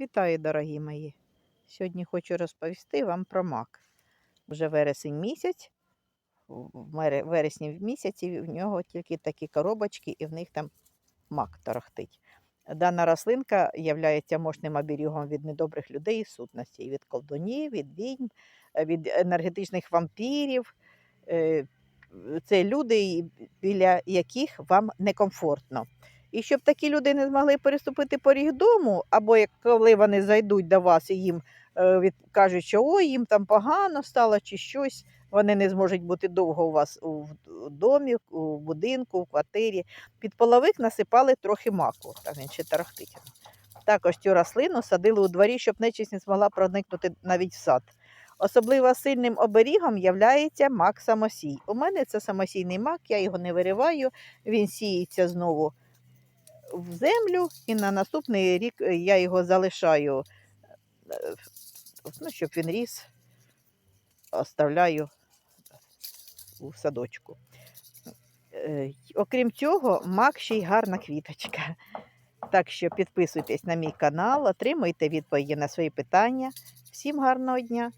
Вітаю, дорогі мої! Сьогодні хочу розповісти вам про мак. Вже вересень місяць. В вересні місяці в нього тільки такі коробочки, і в них там мак торохтить. Дана рослинка є мощним оберігом від недобрих людей і сутностей, від колдунів, від відьм, від енергетичних вампірів. Е, Це люди, біля яких вам некомфортно. І щоб такі люди не змогли переступити поріг дому, або як коли вони зайдуть до вас і їм е, від, кажуть, що ой, їм там погано стало чи щось, вони не зможуть бути довго у вас в- домі, у будинку, в квартирі. Під половик насипали трохи маку, так він ще тарахтить. Також цю рослину садили у дворі, щоб нечисть не змогла проникнути навіть в сад. Особливо сильним оберігом являється мак самосій. У мене це самосійний мак, я його не вириваю, він сіється знову в землю, і на наступний рік е, я його залишаю, е, ну, щоб він ріс, оставляю у садочку. Е, Окрім цього, мак ще й гарна квіточка. Так що підписуйтесь на мій канал, отримуйте відповіді на свої питання. Всім гарного дня!